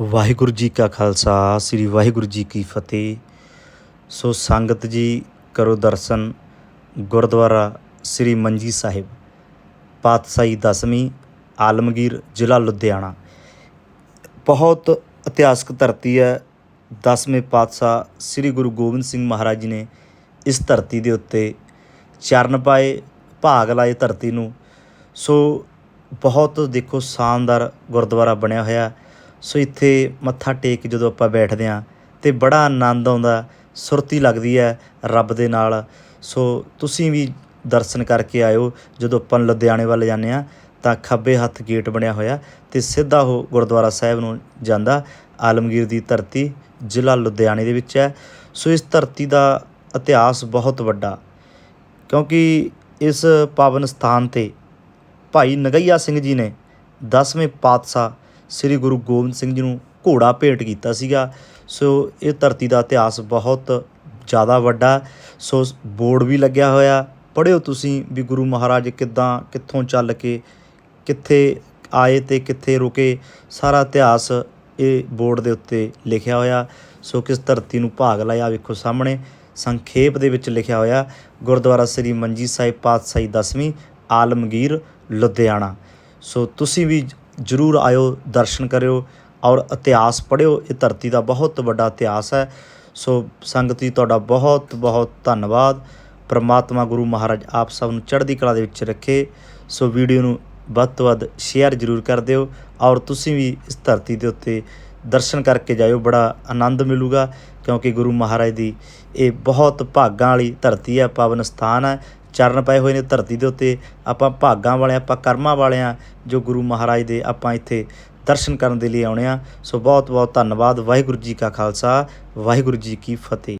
ਵਾਹਿਗੁਰੂ ਜੀ ਕਾ ਖਾਲਸਾ, ਸ੍ਰੀ ਵਾਹਿਗੁਰੂ ਜੀ ਕੀ ਫਤਿਹ। ਸੋ ਸੰਗਤ ਜੀ, ਕਰੋ ਦਰਸ਼ਨ। ਗੁਰਦੁਆਰਾ ਸ੍ਰੀ ਮੰਜੀ ਸਾਹਿਬ, ਪਾਤਸ਼ਾਹੀ ਦਸਵੀਂ, ਆਲਮਗੀਰ, ਜ਼ਿਲ੍ਹਾ ਲੁਧਿਆਣਾ। ਬਹੁਤ ਇਤਿਹਾਸਕ ਧਰਤੀ ਹੈ। ਦਸਵੇਂ ਪਾਤਸ਼ਾਹ ਸ੍ਰੀ ਗੁਰੂ ਗੋਬਿੰਦ ਸਿੰਘ ਮਹਾਰਾਜ ਜੀ ਨੇ ਇਸ ਧਰਤੀ ਦੇ ਉੱਤੇ ਚਰਨ ਪਾਏ, ਭਾਗ ਲਾਏ ਧਰਤੀ ਨੂੰ। ਸੋ ਬਹੁਤ ਦੇਖੋ, ਸ਼ਾਨਦਾਰ ਗੁਰਦੁਆਰਾ ਬਣਿਆ ਹੋਇਆ। ਸੋ ਇੱਥੇ ਮੱਥਾ ਟੇਕ ਕੇ ਜਦੋਂ ਆਪਾਂ ਬੈਠਦੇ ਹਾਂ ਅਤੇ ਬੜਾ ਆਨੰਦ ਆਉਂਦਾ, ਸੁਰਤੀ ਲੱਗਦੀ ਹੈ ਰੱਬ ਦੇ ਨਾਲ। ਸੋ ਤੁਸੀਂ ਵੀ ਦਰਸ਼ਨ ਕਰਕੇ ਆਇਓ ਜਦੋਂ ਆਪਾਂ ਲੁਧਿਆਣੇ ਵੱਲ ਜਾਂਦੇ ਹਾਂ, ਤਾਂ ਖੱਬੇ ਹੱਥ ਗੇਟ ਬਣਿਆ ਹੋਇਆ ਤੇ ਸਿੱਧਾ ਉਹ ਗੁਰਦੁਆਰਾ ਸਾਹਿਬ ਨੂੰ ਜਾਂਦਾ। ਆਲਮਗੀਰ ਦੀ ਧਰਤੀ ਜ਼ਿਲ੍ਹਾ ਲੁਧਿਆਣੇ ਦੇ ਵਿੱਚ ਹੈ। ਸੋ ਇਸ ਧਰਤੀ ਦਾ ਇਤਿਹਾਸ ਬਹੁਤ ਵੱਡਾ, ਕਿਉਂਕਿ ਇਸ ਪਾਵਨ ਸਥਾਨ ਤੇ ਭਾਈ ਨਗਈਆ ਸਿੰਘ ਜੀ ਨੇ 10ਵੇਂ ਪਾਤਸ਼ਾਹ ਸ੍ਰੀ ਗੁਰੂ ਗੋਬਿੰਦ ਸਿੰਘ ਜੀ ਨੂੰ ਘੋੜਾ ਭੇਟ ਕੀਤਾ ਸੀਗਾ। ਸੋ ਇਹ ਧਰਤੀ ਦਾ ਇਤਿਹਾਸ ਬਹੁਤ ਜ਼ਿਆਦਾ ਵੱਡਾ ਸੋ ਬੋਰਡ ਵੀ ਲੱਗਿਆ ਹੋਇਆ ਪੜ੍ਹਿਓ ਤੁਸੀਂ ਵੀ ਗੁਰੂ ਮਹਾਰਾਜ ਕਿੱਦਾਂ, ਕਿੱਥੋਂ ਚੱਲ ਕੇ, ਕਿੱਥੇ ਆਏ ਤੇ ਕਿੱਥੇ ਰੁਕੇ। ਸਾਰਾ ਇਤਿਹਾਸ ਇਹ ਬੋਰਡ ਦੇ ਉੱਤੇ ਲਿਖਿਆ ਹੋਇਆ ਸੋ ਕਿਸ ਧਰਤੀ ਨੂੰ ਭਾਗ ਲਾਇਆ ਵੇਖੋ ਸਾਹਮਣੇ, ਸੰਖੇਪ ਦੇ ਵਿੱਚ ਲਿਖਿਆ ਹੋਇਆ ਗੁਰਦੁਆਰਾ ਸ੍ਰੀ ਮੰਜੀ ਸਾਹਿਬ ਪਾਤਸ਼ਾਹੀ ਦਸਵੀਂ, ਆਲਮਗੀਰ, ਲੁਧਿਆਣਾ। ਸੋ ਤੁਸੀਂ ਵੀ ਜਰੂਰ ਆਇਓ, ਦਰਸ਼ਨ ਕਰਿਓ ਔਰ ਇਤਿਹਾਸ ਪੜ੍ਹਿਓ। ਇਹ ਧਰਤੀ ਦਾ ਬਹੁਤ ਵੱਡਾ ਇਤਿਹਾਸ ਹੈ। ਸੋ ਸੰਗਤ ਜੀ ਤੁਹਾਡਾ ਬਹੁਤ ਬਹੁਤ ਧੰਨਵਾਦ। ਪ੍ਰਮਾਤਮਾ ਗੁਰੂ ਮਹਾਰਾਜ ਆਪ ਸਭ ਨੂੰ ਚੜ੍ਹਦੀ ਕਲਾ ਦੇ ਵਿੱਚ ਰੱਖੇ। ਸੋ ਵੀਡੀਓ ਨੂੰ ਵੱਧ ਤੋਂ ਵੱਧ ਸ਼ੇਅਰ ਜਰੂਰ ਕਰ ਦਿਓ ਔਰ ਤੁਸੀਂ ਵੀ ਇਸ ਧਰਤੀ ਦੇ ਉੱਤੇ ਦਰਸ਼ਨ ਕਰਕੇ ਜਾਇਓ। ਬੜਾ ਆਨੰਦ ਮਿਲੂਗਾ ਕਿਉਂਕਿ ਗੁਰੂ ਮਹਾਰਾਜ ਦੀ ਇਹ ਬਹੁਤ ਭਾਗਾਂ ਵਾਲੀ ਧਰਤੀ ਹੈ, ਪਾਵਨ ਸਥਾਨ ਹੈ। ਚਰਨ ਪਏ ਹੋਏ ਨੇ ਧਰਤੀ ਦੇ ਉੱਤੇ। ਆਪਾਂ ਭਾਗਾਂ ਵਾਲੇ, ਆਪਾਂ ਕਰਮਾਂ ਵਾਲੇ ਆ ਜੋ ਗੁਰੂ ਮਹਾਰਾਜ ਦੇ ਆਪਾਂ ਇੱਥੇ ਦਰਸ਼ਨ ਕਰਨ ਦੇ ਲਈ ਆਉਣੇ ਆ। ਸੋ ਬਹੁਤ ਬਹੁਤ ਧੰਨਵਾਦ। ਵਾਹਿਗੁਰੂ ਜੀ ਕਾ ਖਾਲਸਾ, ਵਾਹਿਗੁਰੂ ਜੀ ਕੀ ਫਤਿਹ।